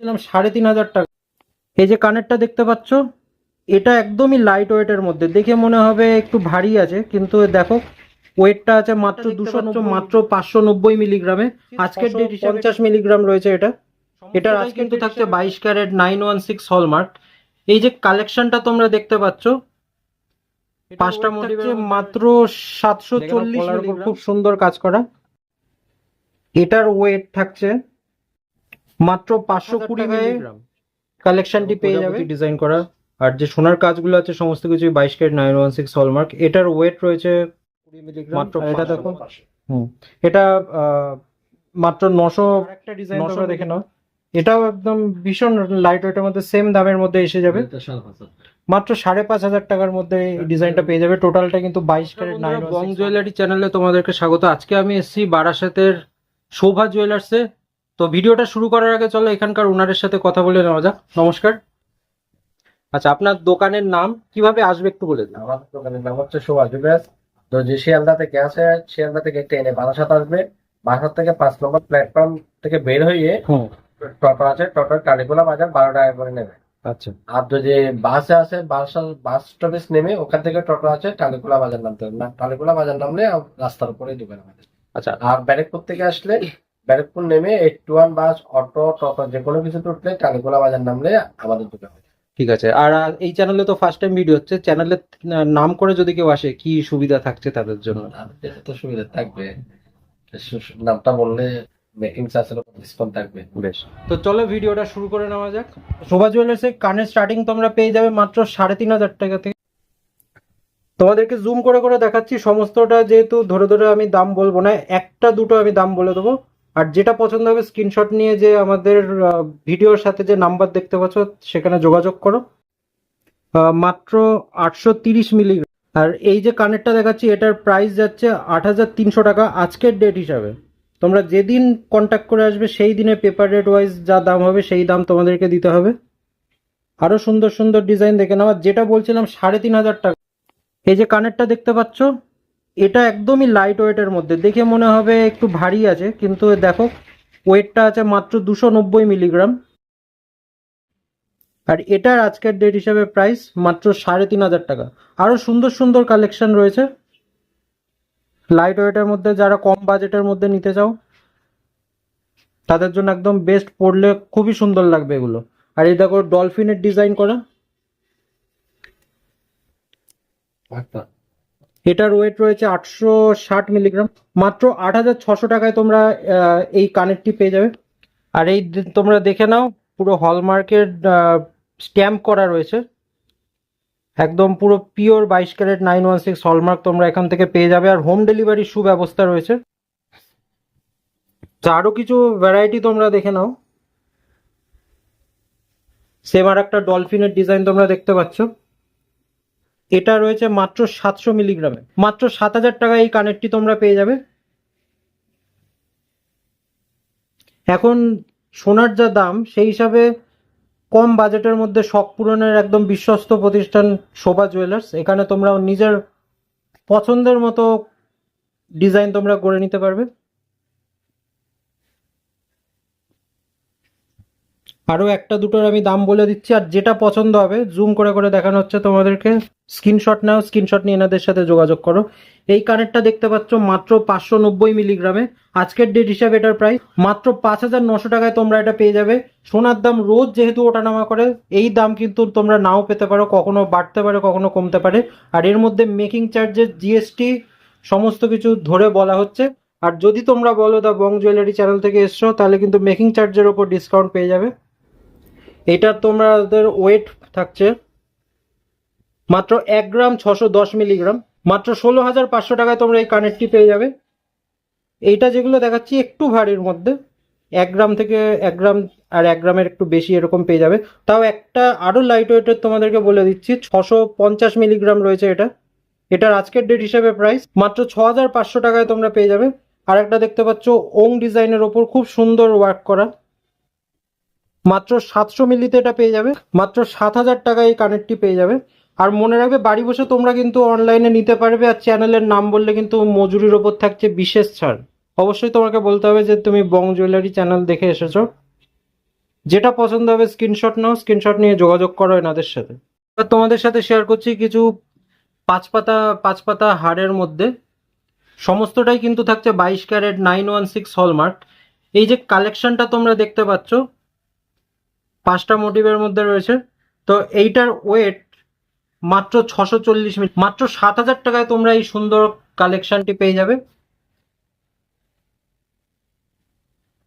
ছিলাম সাড়ে তিন হাজার টাকা। এই যে কানেরটা দেখতে পাচ্ছ এটা একদমই লাইট ওয়েটের মধ্যে। দেখে মনে হবে একটু ভারী আছে কিন্তু দেখো ওয়েটটা আছে মাত্র দুশো মাত্র পাঁচশো নব্বই মিলিগ্রামে আজকের ডেট পঞ্চাশ মিলিগ্রাম রয়েছে এটা। এটার আজ কিন্তু থাকছে বাইশ carat nine one six hallmark এই যে কালেকশনটা তোমরা দেখতে পাচ্ছ পাঁচটা মোটিভ মাত্র সাতশো চল্লিশ খুব সুন্দর কাজ করা। এটার ওয়েট থাকছে মাত্র পাঁচশো কুড়ি কালেকশনটি পেয়ে যাবে। ডিজাইন করা। আর যে সোনার কাজগুলো আছে সমস্ত কিছু বাইশ carat nine one six hallmark এটার ওয়েট রয়েছে মাত্র এটা দেখো হুম। এটা আহ, মাত্র নশো একটা ডিজাইন তোমরা দেখে নাও। এটাও একদম ভীষণ লাইট ওয়েটের মধ্যে সেম দামের মধ্যে এসে যাবে। মাত্র সাড়ে পাঁচ হাজার টাকার মধ্যে এই ডিজাইনটা পেয়ে যাবে। টোটালটা কিন্তু বাইশ ক্যারেট নাইন বং জুয়েলারি চ্যানেলে তোমাদেরকে স্বাগত। আজকে আমি এসেছি বারাসাতের শোভা জুয়েলার্সে তো ভিডিওটা শুরু করার আগে চলো এখানকার ওনারের সাথে কথা বলে নেওয়া যাক। নমস্কার। আচ্ছা আপনার দোকানের নাম কীভাবে আসবে একটু বলে দিন। আমার দোকানের নাম হচ্ছে শোভা জুবেস তো যে শিয়ালদা থেকে আসে শিয়ালদা থেকে ট্রেনে বারাসাত আসবে। বারাসাত থেকে পাঁচ নম্বর প্ল্যাটফর্ম থেকে বের হয়ে টোটো আছে টোটোর কালীগোলা বাজার বারো টাকা করে নেবে। আচ্ছা। আর যদি বাসে আসে বাস বাস স্টপেজ নেমে ওখান থেকে টোটো আছে টালিগোলা বাজার নামতে হবে। না টালিগোলা বাজার নামলে রাস্তার উপরে দোকান আমাদের আচ্ছা। আর ব্যারেকপুর থেকে আসলে ব্যারেকপুর নেমে এইট ওয়ান বাস অটো টোটো যে কোনো কিছু উঠলে টালিগোলা বাজার নামলে আমাদের দোকান হবে। ঠিক আছে। আর এই চ্যানেলে তো ফার্স্ট টাইম ভিডিও হচ্ছে। চ্যানেলের নাম করে যদি কেউ আসে কি সুবিধা থাকছে তাদের জন্য? তো সুবিধা থাকবে। নামটা বললে মেকিং চার্জের উপর ডিসকাউন্ট থাকবে। বেশ। তো চলো ভিডিওটা শুরু করে নেওয়া যাক। শোভা জুয়েলার্সের কানের স্টার্টিং তোমরা পেয়ে যাবে মাত্র সাড়ে তিন হাজার টাকা থেকে। তোমাদেরকে জুম করে করে দেখাচ্ছি। সমস্তটা যেহেতু ধরে ধরে আমি দাম বলব না একটা দুটো আমি দাম বলে দেবো। আর যেটা পছন্দ হবে স্ক্রিনশট নিয়ে যে আমাদের ভিডিওর সাথে যে নাম্বার দেখতে পাচ্ছ, সেখানে যোগাযোগ করো। মাত্র আটশো তিরিশ মিলিগ্রাম আর এই যে কানেরটা দেখাচ্ছি, এটার প্রাইস যাচ্ছে আট হাজার তিনশো টাকা আজকের ডেট হিসাবে। তোমরা যেদিন কন্ট্যাক্ট করে আসবে, সেই দিনে পেপার রেট ওয়াইজ যা দাম হবে, সেই দাম তোমাদেরকে দিতে হবে। আরও সুন্দর সুন্দর ডিজাইন দেখে নাও। আর যেটা বলছিলাম, সাড়ে তিন হাজার টাকা। এই যে কানেরটা দেখতে পাচ্ছ এটা একদমই লাইট ওয়েটের মধ্যে। দেখে মনে হবে একটু ভারী আছে, কিন্তু দেখো ওয়েটটা আছে মাত্র দুশো নব্বই মিলিগ্রাম আর এটার আজকের ডেট হিসাবে প্রাইস মাত্র সাড়ে তিন হাজার টাকা। আরও সুন্দর সুন্দর কালেকশন রয়েছে। লাইট ওয়েটের মধ্যে যারা কম বাজেটের মধ্যে নিতে চাও, তাদের জন্য একদম বেস্ট পড়লে খুবই সুন্দর লাগবে এগুলো। আর এই দেখো ডলফিনের ডিজাইন করা। আচ্ছা। এটার ওয়েট রয়েছে আটশো ষাট মিলিগ্রাম মাত্র আট হাজার ছশো টাকায় তোমরা এই কানেরটি পেয়ে যাবে। আর এই তোমরা দেখে নাও, পুরো হলমার্কের স্ট্যাম্প করা রয়েছে। একদম পুরো পিওর বাইশ carat nine one six hallmark তোমরা এখান থেকে পেয়ে যাবে। আর হোম ডেলিভারির সুব্যবস্থা রয়েছে। তো আরও কিছু ভ্যারাইটি তোমরা দেখে নাও। সেম আর একটা ডলফিনের ডিজাইন তোমরা দেখতে পাচ্ছ। এটা রয়েছে মাত্র সাতশো মিলিগ্রামে। মাত্র সাত হাজার টাকা এই কানেরটি তোমরা পেয়ে যাবে। এখন সোনার যা দাম, সেই হিসাবে কম বাজেটের মধ্যে শখ পূরণের একদম বিশ্বস্ত প্রতিষ্ঠান শোভা জুয়েলার্স। এখানে তোমরা নিজের পছন্দের মতো ডিজাইন তোমরা করে নিতে পারবে। আরও একটা দুটোর আমি দাম বলে দিচ্ছি, আর যেটা পছন্দ হবে জুম করে করে দেখানো হচ্ছে তোমাদেরকে। স্ক্রিনশট নাও স্ক্রিনশট নিয়ে এনাদের সাথে যোগাযোগ করো। এই কানেরটা দেখতে পাচ্ছ মাত্র পাঁচশো নব্বই মিলিগ্রামে। আজকের ডেট হিসাবে এটার প্রাইস মাত্র পাঁচ হাজার নশো টাকায় তোমরা এটা পেয়ে যাবে। সোনার দাম রোজ যেহেতু ওঠানামা করে, এই দাম কিন্তু তোমরা নাও পেতে পারো, কখনো বাড়তে পারে, কখনো কমতে পারে। আর এর মধ্যে মেকিং চার্জেস জিএসটি সমস্ত কিছু ধরে বলা হচ্ছে। আর যদি তোমরা বলো দা বং জুয়েলারি চ্যানেল থেকে এসছো, তাহলে কিন্তু মেকিং চার্জের ওপর ডিসকাউন্ট পেয়ে যাবে। এটার তোমাদের ওয়েট থাকছে মাত্র এক গ্রাম ছশো দশ মিলিগ্রাম মাত্র ষোলো হাজার পাঁচশো টাকায় তোমরা এই কানেরটি পেয়ে যাবে। এইটা যেগুলো দেখাচ্ছি একটু ভারীর মধ্যে, এক গ্রাম থেকে এক গ্রাম আর এক গ্রামের একটু বেশি এরকম পেয়ে যাবে। তাও একটা আরও লাইট ওয়েটের তোমাদেরকে বলে দিচ্ছি, ছশো পঞ্চাশ মিলিগ্রাম রয়েছে এটা। এটার আজকের ডেট হিসেবে প্রাইস মাত্র ছ হাজার পাঁচশো টাকায় তোমরা পেয়ে যাবে। আর একটা দেখতে পাচ্ছ, ওং ডিজাইনের ওপর খুব সুন্দর ওয়ার্ক করা। মাত্র সাতশো মিলিতে এটা পেয়ে যাবে। মাত্র সাত হাজার টাকায় এই কানেরটি পেয়ে যাবে। আর মনে রাখবে, বাড়ি বসে তোমরা কিন্তু অনলাইনে নিতে পারবে আর চ্যানেলের নাম বললে কিন্তু মজুরির ওপর থাকছে বিশেষ ছাড়। অবশ্যই তোমাকে বলতে হবে যে তুমি বং জুয়েলারি চ্যানেল দেখে এসেছ। যেটা পছন্দ হবে স্ক্রিনশট নাও স্ক্রিনশট নিয়ে যোগাযোগ করো এনাদের সাথে। তোমাদের সাথে শেয়ার করছি কিছু পাঁচ পাতা পাঁচ পাতা হাড়ের মধ্যে। সমস্তটাই কিন্তু থাকছে বাইশ carat nine one six hallmark এই যে কালেকশনটা তোমরা দেখতে পাচ্ছ পাঁচটা মোটিভের মধ্যে রয়েছে। তো এইটার ওয়েট মাত্র ছশো চল্লিশ মিনিট মাত্র সাত হাজার টাকায় তোমরা এই সুন্দর কালেকশনটি পেয়ে যাবে।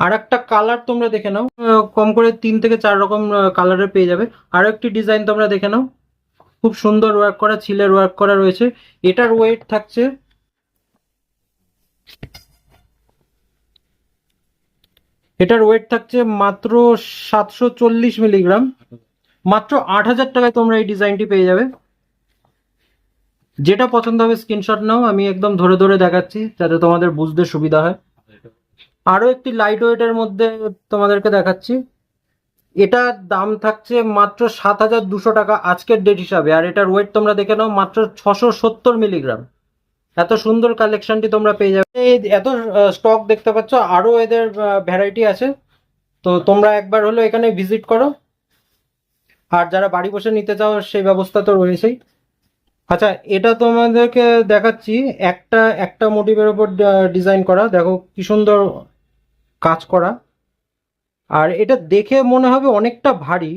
আর একটা কালার তোমরা দেখে নাও। কম করে তিন থেকে চার রকম কালারের পেয়ে যাবে। আর একটি ডিজাইন তোমরা দেখে নাও। খুব সুন্দর ওয়ার্ক করা, ছিলের ওয়ার্ক করা রয়েছে। এটার ওয়েট থাকছে এটার ওয়েট থাকছে মাত্র সাতশো চল্লিশ মিলিগ্রাম মাত্র আট হাজার টাকায় তোমরা এই ডিজাইনটি পেয়ে যাবে। যেটা পছন্দ হবে স্ক্রিনশট নাও, আমি একদম ধরে ধরে দেখাচ্ছি, যাতে তোমাদের বুঝতে সুবিধা হয়। আরও একটি লাইট ওয়েটের মধ্যে তোমাদেরকে দেখাচ্ছি। এটার দাম থাকছে মাত্র সাত হাজার দুশো টাকা আজকের ডেট হিসাবে, আর এটার ওয়েট তোমরা দেখে নাও, মাত্র ছশো সত্তর মিলিগ্রাম এত সুন্দর কালেকশনটি তোমরা পেয়ে যাবে। এই এত স্টক দেখতে পাচ্ছ আরও এদের ভ্যারাইটি আছে। তো তোমরা একবার হলো এখানে ভিজিট করো। আর যারা বাড়ি বসে নিতে চাও, সেই ব্যবস্থা তো রয়েছেই। আচ্ছা এটা তোমাদেরকে দেখাচ্ছি। একটা একটা মোটিভের ওপর ডিজাইন করা। দেখো কি সুন্দর কাজ করা। আর এটা দেখে মনে হবে অনেকটা ভারী,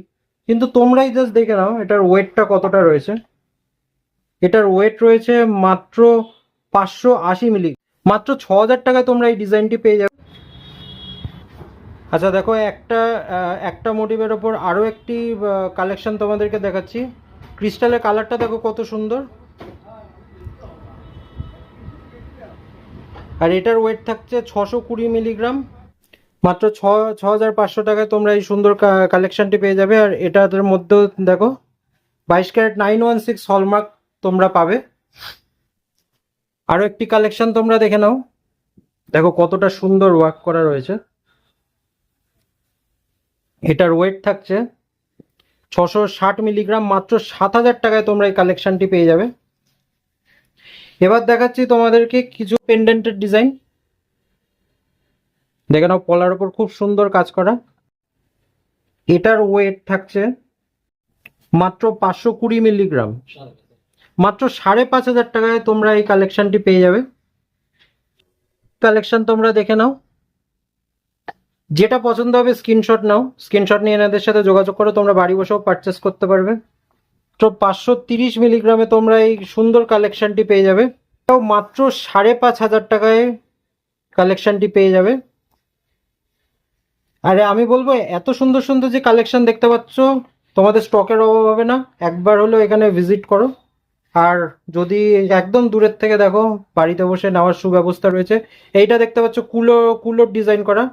কিন্তু তোমরাই জাস্ট দেখে নাও, এটার ওয়েটটা কতটা রয়েছে। এটার ওয়েট রয়েছে মাত্র পাঁচশো আশি মিলি। মাত্র ছ হাজার টাকায় তোমরা এই ডিজাইনটি পেয়ে যাবে। আচ্ছা দেখো, একটা একটা মোটিভের ওপর আরও একটি কালেকশন তোমাদেরকে দেখাচ্ছি। ক্রিস্টালের কালারটা দেখো কত সুন্দর। আর এটার ওয়েট থাকছে ছশো কুড়ি মিলিগ্রাম মাত্র ছ ছ হাজার পাঁচশো টাকায় তোমরা এই সুন্দর কালেকশনটি পেয়ে যাবে। আর এটাদের মধ্যেও দেখো, বাইশ carat nine one six hallmark তোমরা পাবে। আরও একটি কালেকশন তোমরা দেখে নাও। দেখো কতটা সুন্দর ওয়ার্ক করা রয়েছে। এটার ওয়েট থাকছে ছশো ষাট মিলিগ্রাম মাত্র সাত হাজার টাকায় তোমরা এই কালেকশনটি পেয়ে যাবে। এবার দেখাচ্ছি তোমাদেরকে কিছু পেন্ডেন্টের ডিজাইন দেখে নাও, পলার ওপর খুব সুন্দর কাজ করা। এটার ওয়েট থাকছে মাত্র পাঁচশো কুড়ি মিলিগ্রাম মাত্র সাড়ে পাঁচ হাজার টাকায় তোমরা এই কালেকশনটি পেয়ে যাবে। কালেকশন তোমরা দেখে নাও। যেটা পছন্দ হবে স্ক্রিনশট নাও। স্ক্রিনশট নিয়ে এনাদের সাথে যোগাযোগ করো, তোমরা বাড়ি বসেও পারচেস করতে পারবে। তো পাঁচশো তিরিশ মিলিগ্রামে তোমরা এই সুন্দর কালেকশনটি পেয়ে যাবে। তাও মাত্র সাড়ে পাঁচ হাজার টাকায় কালেকশনটি পেয়ে যাবে। আরে আমি বলব, এত সুন্দর সুন্দর যে কালেকশন দেখতে পাচ্ছ, তোমাদের স্টকের অভাব হবে না। একবার হলেও এখানে ভিজিট করো। আর যদি একদম দূরের থেকে দেখো, বাড়িতে বসে নেওয়ার সুব্যবস্থা রয়েছে, এইটা দেখতে পাচ্ছ, কুলো, কুলোর ডিজাইন করা।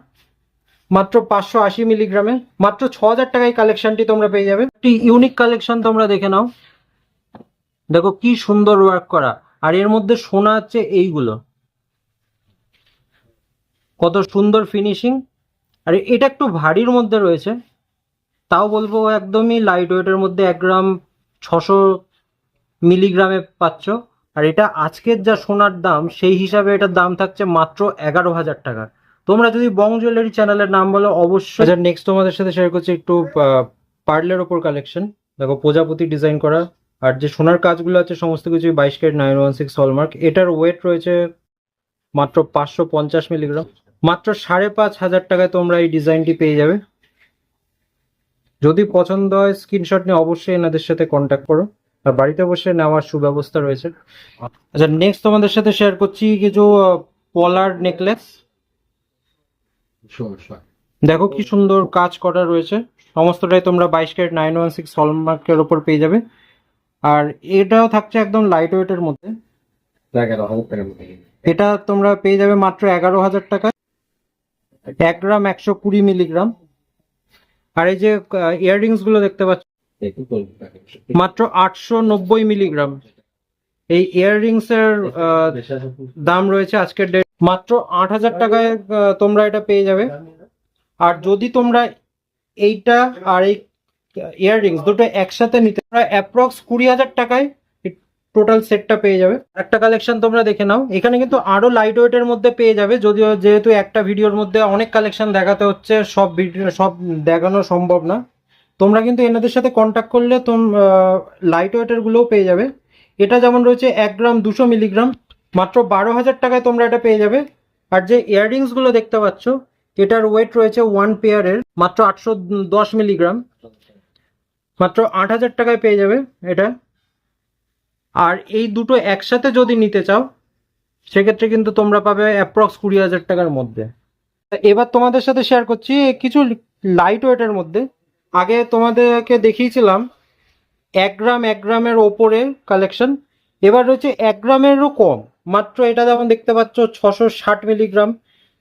মাত্র পাঁচশো আশি মিলিগ্রামে মাত্র ছ হাজার টাকায় কালেকশনটি তোমরা পেয়ে যাবে। একটি ইউনিক কালেকশন তোমরা দেখে নাও। দেখো কি সুন্দর ওয়ার্ক করা। আর এর মধ্যে সোনা হচ্ছে এইগুলো। কত সুন্দর ফিনিশিং আর এটা একটু ভারীর মধ্যে রয়েছে। তাও বলব একদমই লাইট ওয়েটের মধ্যে এক গ্রাম ছশো মিলিগ্রামে পাচ্ছ। আর এটা আজকের যা সোনার দাম, সেই হিসাবে এটার দাম থাকছে মাত্র এগারো হাজার টাকা। তোমরা যদি বং জুয়েলারি চ্যানেলের নাম বলো, অবশ্যই আচ্ছা নেক্সট তোমাদের সাথে শেয়ার করছি একটু পার্লের ওপর কালেকশন দেখো, প্রজাপতি ডিজাইন করা। আর যে সোনার কাজগুলো আছে, সমস্ত কিছু বাইশ carat nine one six hallmark এটার ওয়েট রয়েছে মাত্র পাঁচশো পঞ্চাশ মিলিগ্রাম। মাত্র সাড়ে পাঁচ হাজার টাকায় তোমরা এই ডিজাইনটি পেয়ে যাবে। যদি পছন্দ হয় স্ক্রিনশট নিয়ে অবশ্যই এনাদের সাথে কন্ট্যাক্ট করো। আর বাড়িতে বসে নেওয়ার সুব্যবস্থা রয়েছে। আচ্ছা নেক্সট তোমাদের সাথে শেয়ার করছি কিছু পলার নেকলেস দেখো কি সুন্দর কাজ করা রয়েছে। সমস্তটাই তোমরা বাইশ ক্যারেট নাইন ওয়ান সিক্স হলমার্কের ওপর পেয়ে যাবে। আর এটাও থাকছে একদম লাইট ওয়েটের মধ্যে। এটা তোমরা পেয়ে যাবে মাত্র এগারো হাজার টাকা এক গ্রাম একশো কুড়ি মিলিগ্রাম আর এই যে ইয়াররিংসগুলো দেখতে পাচ্ছ। মাত্র আটশো নব্বই মিলিগ্রাম। এই ইয়াররিংস এর দাম রয়েছে আজকের ডেট মাত্র আট হাজার টাকায় তোমরা এটা পেয়ে যাবে। আর যদি তোমরা এইটা আর এই ইয়াররিংস দুটো একসাথে নিতে তোমরা অ্যাপ্রক্স কুড়ি হাজার টাকায় টোটাল সেটটা পেয়ে যাবে। একটা কালেকশন তোমরা দেখে নাও। এখানে কিন্তু আরও লাইট ওয়েটের মধ্যে পেয়ে যাবে। যদিও যেহেতু একটা ভিডিওর মধ্যে অনেক কালেকশন দেখাতে হচ্ছে সব ভিডিও সব দেখানো সম্ভব না। তোমরা কিন্তু এনাদের সাথে কন্ট্যাক্ট করলে তোম লাইট ওয়েটারগুলোও পেয়ে যাবে। এটা যেমন রয়েছে এক গ্রাম দুশো মিলিগ্রাম মাত্র বারো হাজার টাকায় তোমরা এটা পেয়ে যাবে। আর যে ইয়াররিংসগুলো দেখতে পাচ্ছ, এটার ওয়েট রয়েছে ওয়ান পেয়ারের মাত্র আটশো দশ মিলিগ্রাম মাত্র আট হাজার টাকায় পেয়ে যাবে এটা। আর এই দুটো একসাথে যদি নিতে চাও, সেক্ষেত্রে কিন্তু তোমরা পাবে অ্যাপ্রক্স কুড়ি হাজার টাকার মধ্যে। এবার তোমাদের সাথে শেয়ার করছি, কিছু লাইট ওয়েটের মধ্যে। আগে তোমাদেরকে দেখিয়েছিলাম, এক গ্রাম, এক গ্রামের ওপরে কালেকশন এবার রয়েছে এক গ্রামেরও কম, মাত্র এটা যেমন দেখতে পাচ্ছ ছশো ষাট মিলিগ্রাম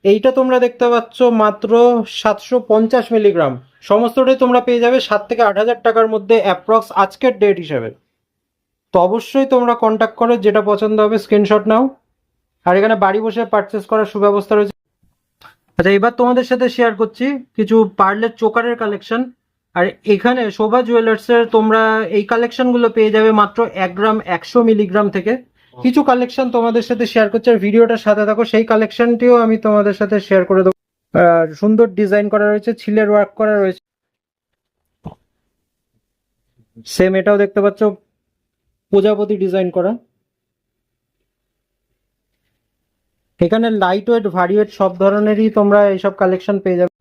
এইটা তোমরা দেখতে পাচ্ছ মাত্র সাতশো পঞ্চাশ মিলিগ্রাম সমস্তটাই তোমরা পেয়ে যাবে সাত থেকে আট হাজার টাকার মধ্যে অ্যাপ্রক্স আজকের ডেট হিসাবে। তো অবশ্যই তোমরা কন্ট্যাক্ট করো, যেটা পছন্দ হবে স্ক্রিনশট নাও। আর এখানে বাড়ি বসে পারচেস করার সুব্যবস্থা রয়েছে। আচ্ছা এবার তোমাদের সাথে শেয়ার করছি, কিছু পার্লের চোকারের কালেকশন আর এখানে শোভা জুয়েলার্সের তোমরা এই কালেকশনগুলো পেয়ে যাবে মাত্র এক গ্রাম একশো মিলিগ্রাম থেকে। কিছু কালেকশন তোমাদের সাথে শেয়ার করছি আর ভিডিওটার সাথে থাকো সেই কালেকশনটিও আমি তোমাদের সাথে শেয়ার করে দেবো। আর সুন্দর ডিজাইন করা রয়েছে ছিলের ওয়ার্ক করা রয়েছে। সেম এটাও দেখতে পাচ্ছ প্রজাপতি ডিজাইন করা। এখানে লাইট ওয়েট ভারি ওয়েট সব ধরনেরই তোমরা এইসব কালেকশন পেয়ে যাবে।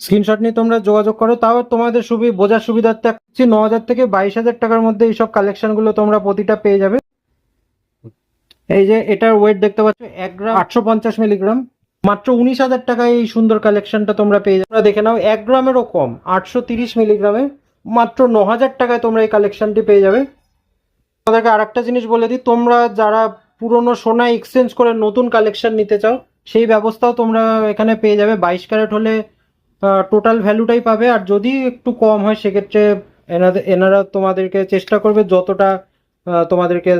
স্ক্রিনশট নিয়ে তোমরা যোগাযোগ করো, তাও তোমাদের সুবি, বোঝার সুবিধার্থে ন হাজার থেকে বাইশ হাজার টাকার মধ্যে এইসব কালেকশনগুলো তোমরা প্রতিটা পেয়ে যাবে। এই যে এটার ওয়েট দেখতে পাচ্ছ, এক গ্রাম আটশো পঞ্চাশ মিলিগ্রাম মাত্র উনিশ হাজার টাকায় এই সুন্দর কালেকশনটা তোমরা পেয়ে যাবে। দেখে নাও, এক গ্রামেরও কম, আটশো তিরিশ মিলিগ্রামে মাত্র ন হাজার টাকায় তোমরা এই কালেকশনটি পেয়ে যাবে। তোমাদেরকে আর একটা জিনিস বলে দিই, তোমরা যারা পুরনো সোনা এক্সচেঞ্জ করে নতুন কালেকশন নিতে চাও, সেই ব্যবস্থাও তোমরা এখানে পেয়ে যাবে। বাইশ ক্যারেট হলে টোটাল ভ্যালুটাই পাবে। আর যদি একটু কম হয়, সেক্ষেত্রে এনাদের এনারা তোমাদেরকে চেষ্টা করবে যতটা তোমাদেরকে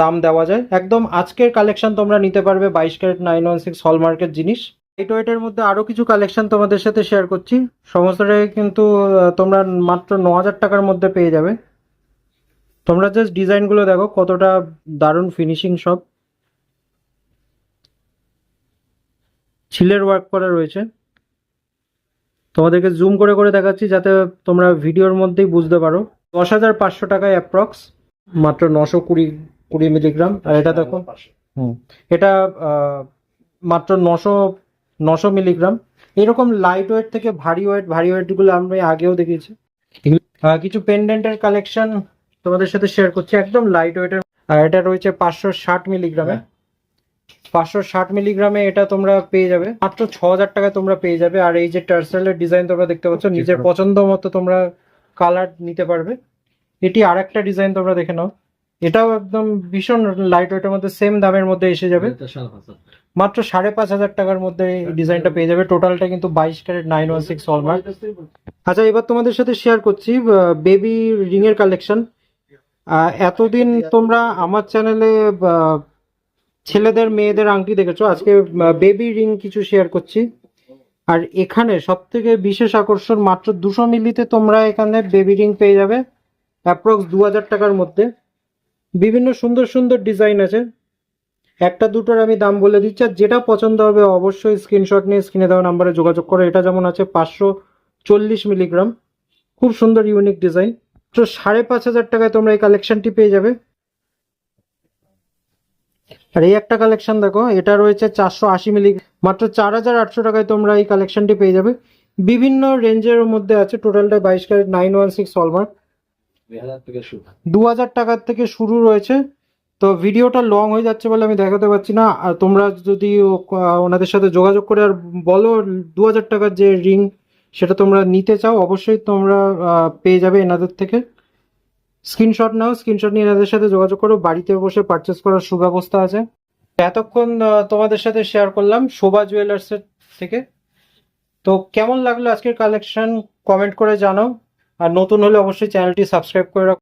দাম দেওয়া যায়। একদম আজকের কালেকশন তোমরা নিতে পারবে, বাইশ ক্যারেট নাইন ওয়ান সিক্স হলমার্কের জিনিস। লাইট ওয়েটের মধ্যে আরও কিছু কালেকশন তোমাদের সাথে শেয়ার করছি। সমস্তটাই কিন্তু তোমরা মাত্র ন হাজার টাকার মধ্যে পেয়ে যাবে। তোমরা জাস্ট ডিজাইনগুলো দেখো, কতটা দারুণ ফিনিশিং সব। ছিলের ওয়ার্ক করা রয়েছে। তোমাদেরকে জুম করে করে দেখাচ্ছি যাতে তোমরা ভিডিওর মধ্যেই বুঝতে পারো। দশ হাজার পাঁচশো টাকায় অ্যাপ্রক্স মাত্র নশো কুড়ি কুড়ি মিলিগ্রাম আর এটা দেখো হুম এটা মাত্র নশো নশো মিলিগ্রাম এরকম লাইট ওয়েট থেকে ভারী ওয়েট ভারী ওয়েটগুলো আমি আগেও দেখিয়েছি। কিছু পেন্ডেন্টের কালেকশন তোমাদের সাথে শেয়ার করছি। একদম লাইট ওয়েটের আর এটা রয়েছে পাঁচশো ষাট মিলিগ্রামে পাঁচশো ষাট মিলিগ্রামে এটা তোমরা পেয়ে যাবে। মাত্র ছ হাজার টাকায় তোমরা পেয়ে যাবে। আর এই যে টার্সেলের ডিজাইন তোমরা দেখতে পাচ্ছ নিজের পছন্দ মতো তোমরা কালার নিতে পারবে। এটি আর একটা ডিজাইন তোমরা দেখে নাও। এটাও একদম ভীষণ লাইট ওয়েটের মধ্যে সেম দামের মধ্যে এসে যাবে। মাত্র সাড়ে পাঁচ হাজার টাকার মধ্যে এই ডিজাইনটা পেয়ে যাবে। টোটালটা কিন্তু বাইশ carat nine one six hallmark আচ্ছা এবার তোমাদের সাথে শেয়ার করছি বেবি রিং এর কালেকশন এতদিন তোমরা আমার চ্যানেলে ছেলেদের, মেয়েদের আংটি দেখেছ? আজকে বেবি রিং কিছু শেয়ার করছি। আর এখানে সব থেকে বিশেষ আকর্ষণ মাত্র দুশো মিলিতে তোমরা এখানে বেবি রিং পেয়ে যাবে অ্যাপ্রক্স দু হাজার টাকার মধ্যে। বিভিন্ন সুন্দর সুন্দর ডিজাইন আছে। একটা দুটোর আমি দাম বলে দিচ্ছি, আর যেটা পছন্দ হবে অবশ্যই স্ক্রিনশট নিয়ে স্ক্রিনে দেওয়া নাম্বারে যোগাযোগ করো। এটা যেমন আছে পাঁচশো চল্লিশ মিলিগ্রাম খুব সুন্দর ইউনিক ডিজাইন তো সাড়ে পাঁচ হাজার টাকায় তোমরা এই কালেকশনটি পেয়ে যাবে। আর এই একটা কালেকশন দেখো, এটা রয়েছে চারশো আশি মিলি মাত্র চার হাজার আটশো টাকায় তোমরা এই কালেকশনটি পেয়ে যাবে। বিভিন্ন রেঞ্জের মধ্যে আছে টোটালটা বাইশ carat nine one six hallmark দু হাজার টাকার থেকে শুরু রয়েছে। তো ভিডিওটা লং হয়ে যাচ্ছে বলে আমি দেখাতে পারছি না। আর তোমরা যদি ওনাদের সাথে যোগাযোগ করে আর বলো দু হাজার টাকার যে রিং সেটা তোমরা নিতে চাও, অবশ্যই তোমরা পেয়ে যাবে এনাদের থেকে। স্ক্রিনশট নাও, স্ক্রিনশট নিয়ে এনাদের সাথে যোগাযোগ করো। বাড়িতে বসে পারচেস করার সুব্যবস্থা আছে। এতক্ষণ তোমাদের সাথে শেয়ার করলাম শোভা জুয়েলার্সের থেকে। তো কেমন লাগল আজকের কালেকশন কমেন্ট করে জানাও। আর নতুন হলে অবশ্যই চ্যানেলটি সাবস্ক্রাইব করে রাখো।